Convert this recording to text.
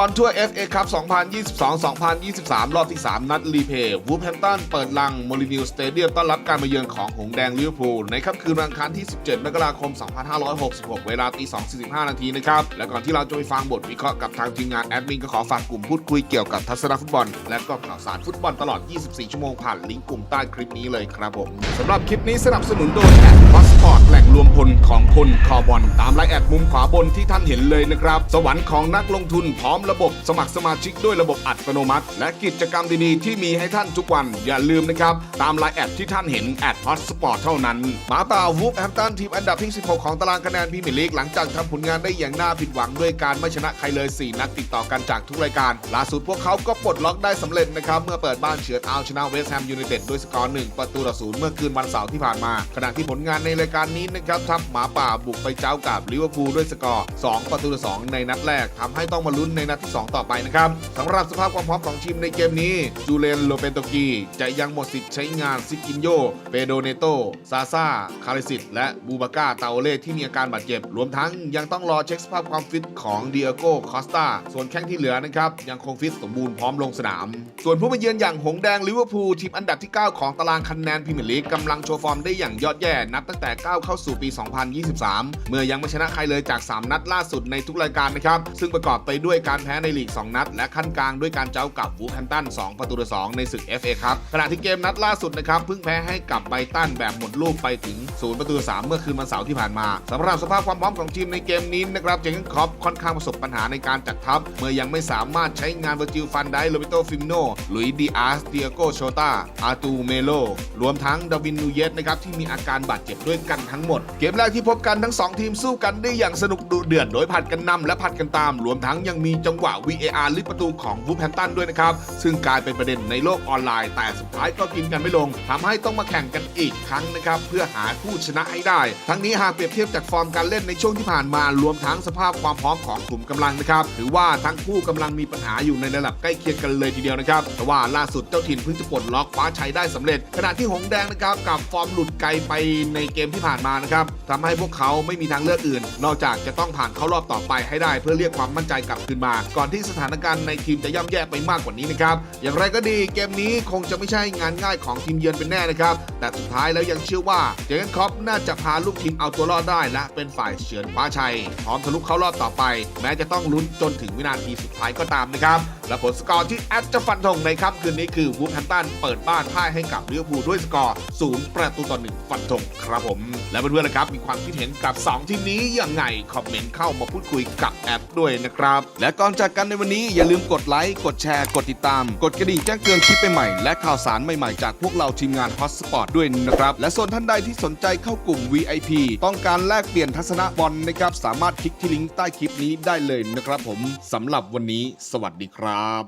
บอลทั่ว FA คัพ2022-2023 รอบที่ 3 นัดรีเพย์วูฟแฮมตันเปิดลังโมลินิวสเตเดียมต้อนรับการมาเยือนของหงแดงลิเวอร์พูลในค่ำคืนวันอังคารที่ 17 มกราคม 2566 เวลาตี 2.45 นาทีนะครับ และก่อนที่เราจะไปฟังบทวิเคราะห์กับทางทีมงานแอดมินก็ขอฝากกลุ่มพูดคุยเกี่ยวกับทัศนฟุตบอล และก็ข่าวสารฟุตบอลตลอด 24 ชั่วโมงผ่านลิงก์กลุ่มใต้คลิปนี้เลยครับผมสำหรับคลิปนี้สนับสนุนโดยแอดพาสปอร์ตแหล่งรวมพลของคนคอบอลตามไลน์แอดมุมขวาบนที่ท่านเห็นเลยนะครับสวรรค์ของนักลงทุนพร้อมระบบสมัครสมาชิกด้วยระบบอัตโนมัติ และกิจกรรมดีๆที่มีให้ท่านทุกวัน อย่าลืมนะครับ ตามไลน์แอดที่ท่านเห็นแอดพาสปอร์ตเท่านั้นหมาป่าวูฟแฮมตันทีมอันดับที่ 16 ของตารางคะแนนพรีเมียร์ลีกหลังจากทำผลงานได้อย่างน่าผิดหวังด้วยการไม่ชนะใครเลย 4 นัดติดต่อกันจากทุกรายการล่าสุดพวกเขาก็ปลดล็อกได้สำเร็จนะครับเมื่อเปิดบ้านเฉือนเอาชนะเวสต์แฮมยูไนเต็ดด้วยสกอร์1ประตูต่อศูนย์เมื่อคืนวันเสาร์ที่ผ่านมา ขณะที่ผลงานในรายการนี้นะครับทัพหมาป่าบุกไปเจ้ากับลิเวอร์พูลด้วยสกอร์ 2 ประตูต่อ2ในนัดแรกทำให้ต้องมาลุ้นในนัดที่ 2 ต่อไปนะครับสำหรับสภาพความพร้อมของทีมในเกมนี้ จูเลนโลเปนโตกีจะยังหมดสิทธิ์ใช้งานซิกินโย เปโดเนโต ซาซาคาริสิตและบูบาก้าตาโอเล่ที่มีอาการบาดเจ็บ รวมทั้งยังต้องรอเช็คสภาพความฟิตของเดียโกคอสตาส่วนแข้งที่เหลือนะครับยังคงฟิตสมบูรณ์พร้อมลงสนาม ส่วนผู้มาเยือนอย่างหงแดงลิเวอร์พูลทีมอันดับที่ 9 ของตารางคะแนนพรีเมียร์ลีกกำลังโชว์ฟอร์มได้อย่างยอดแย่นับตั้งแต่ก้าวเข้าสู่ปี 2023 เมื่อยังไม่ชนะใครเลยจาก 3 นัดล่าสุดในทุกรายการนะครับซึ่งประกอบไปด้วยการแพ้ในลีก 2 นัด และขั้นกลางด้วยการเจ้ากับวูแฮมตัน 2 ประตูต่อ2ในศึก FA ครับขณะที่เกมนัดล่าสุดนะครับเพิ่งแพ้ให้กับไบตันแบบหมดลูกไปถึง 0 ประตู3เมื่อคืนวันเสาร์ที่ผ่านมาสำหรับสภาพความพร้อมของทีมในเกมนี้นะครับเจงคอปค่อนข้างประสบปัญหาในการจัดทัพ เมื่อยังไม่สามารถใช้งานเวอร์จิลฟันไดโรเบโตฟิมโนหลุยดีอาร์สเดียโกโชตาอาตูเมโลรวมทั้งดาวินนูเยสนะครับที่มีอาการบาดเจ็บด้วยกันทั้งหมด เกมแรกที่พบกันทั้ง 2 ทีมสู้กันได้อย่างสนุกดุเดือดโดยผัดกันนำและผัดกันตาม รวมทั้งยังมีจังหวะ VAR ลิดประตูของวูฟแฮมตันด้วยนะครับ ซึ่งกลายเป็นประเด็นในโลกออนไลน์ แต่สุดท้ายก็กินกันไม่ลงทำให้ต้องมาแข่งกันอีกครั้งนะครับ เพื่อหาผู้ชนะให้ได้ ทั้งนี้หากเปรียบเทียบจากฟอร์มการเล่นในช่วงที่ผ่านมารวมทั้งสภาพความพร้อมของกลุ่มกำลังนะครับถือว่าทั้งคู่กำลังมีปัญหาอยู่ในระดับใกล้เคียงกันเลยทีเดียวนะครับแต่ว่าล่าสุดเจ้าถิ่นเพิ่งจะปลดล็อกคว้าชัยได้สำเร็จ ขณะที่หงแดงนะครับกับฟอร์มหลุดไกลไปในเกมที่ผ่านมานะครับทำให้พวกเขาไม่มีทางเลือกอื่น นอกจากจะต้องผ่านเข้ารอบต่อไปให้ได้ เพื่อเรียกความมั่นใจกลับคืนมาก่อนที่สถานการณ์ในทีมจะย่ำแย่ไปมากกว่านี้นะครับ อย่างไรก็ดีเกมนี้คงจะไม่ใช่งานง่ายของทีมเยือนเป็นแน่นะครับ แต่สุดท้ายแล้วยังเชื่อว่าเจเกนครอปน่าจะพาลูกทีมเอาตัวรอดได้ และเป็นฝ่ายเฉือนคว้าชัยพร้อมทะลุเข้ารอบต่อไป แม้จะต้องลุ้นจนถึงวินาทีสุดท้ายก็ตามนะครับ และผลสกอร์ที่แอดจะฟันธงในค่ำคืนนี้คือวูฟแฮมตันเปิดบ้านพ่ายให้กับลิเวอร์พูลด้วยสกอร์ 0 ประตูต่อ 1 ฟันธงครับผม และเพื่อนๆนะครับ มีความคิดเห็นกับ 2 ทีมนี้ยังไง คอมเมนต์เข้ามาพูดคุยกับแอดด้วยนะครับ และก่อนจากกันในวันนี้อย่าลืมกดไลค์ กดแชร์ กดติดตาม กดกระดิ่งแจ้งเตือนคลิปใหม่ๆและข่าวสารใหม่ๆจากพวกเราทีมงานฮอตสปอร์ตด้วยนะครับและส่วนท่านใดที่สนใจเข้ากลุ่ม VIP ต้องการแลกเปลี่ยนทัศนะบอลนะครับสามารถคลิกที่ลิงก์ใต้คลิปนี้ได้เลยนะครับผมสำหรับวันนี้ สวัสดีครับ job